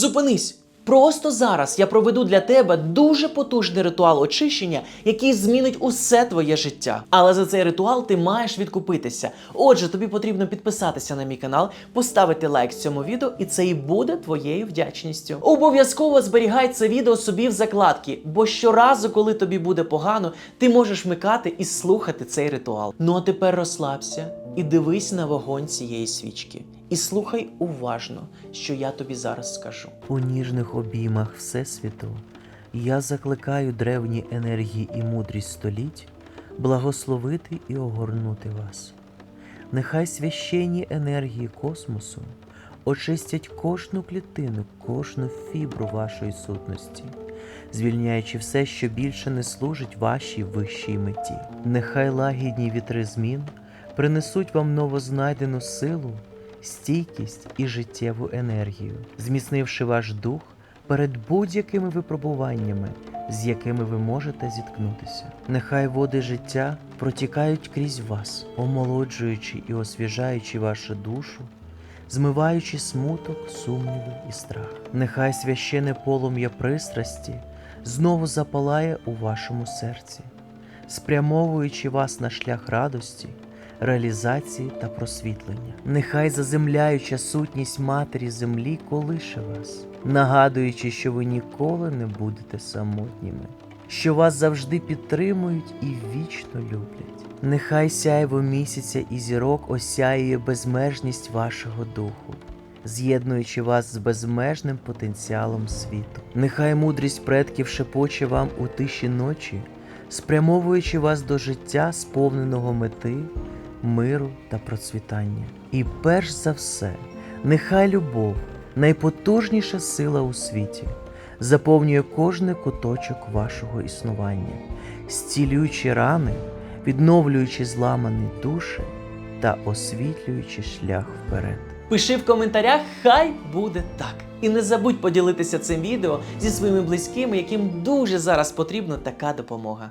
Зупинись! Просто зараз я проведу для тебе дуже потужний ритуал очищення, який змінить усе твоє життя. Але за цей ритуал ти маєш відкупитися. Отже, тобі потрібно підписатися на мій канал, поставити лайк цьому відео, і це і буде твоєю вдячністю. Обов'язково зберігай це відео собі в закладки, бо щоразу, коли тобі буде погано, ти можеш вмикати і слухати цей ритуал. Ну а тепер розслабся і дивись на вогонь цієї свічки. І слухай уважно, що я тобі зараз скажу. У ніжних обіймах Всесвіту я закликаю древні енергії і мудрість століть благословити і огорнути вас. Нехай священні енергії космосу очистять кожну клітину, кожну фібру вашої сутності, звільняючи все, що більше не служить вашій вищій меті. Нехай лагідні вітри змін принесуть вам новознайдену силу, стійкість і життєву енергію, зміцнивши ваш дух перед будь-якими випробуваннями, з якими ви можете зіткнутися. Нехай води життя протікають крізь вас, омолоджуючи і освіжаючи вашу душу, змиваючи смуток, сумніви і страх. Нехай священе полум'я пристрасті знову запалає у вашому серці, спрямовуючи вас на шлях радості, реалізації та просвітлення. Нехай заземляюча сутність матері землі колише вас, нагадуючи, що ви ніколи не будете самотніми, що вас завжди підтримують і вічно люблять. Нехай сяйво місяця і зірок осяює безмежність вашого духу. З'єднуючи вас з безмежним потенціалом світу. Нехай мудрість предків шепоче вам у тиші ночі, спрямовуючи вас до життя, сповненого мети, миру та процвітання. І перш за все, нехай любов, найпотужніша сила у світі, заповнює кожний куточок вашого існування, зцілюючи рани, відновлюючи зламані душі та освітлюючи шлях вперед. Пиши в коментарях, хай буде так. І не забудь поділитися цим відео зі своїми близькими, яким дуже зараз потрібна така допомога.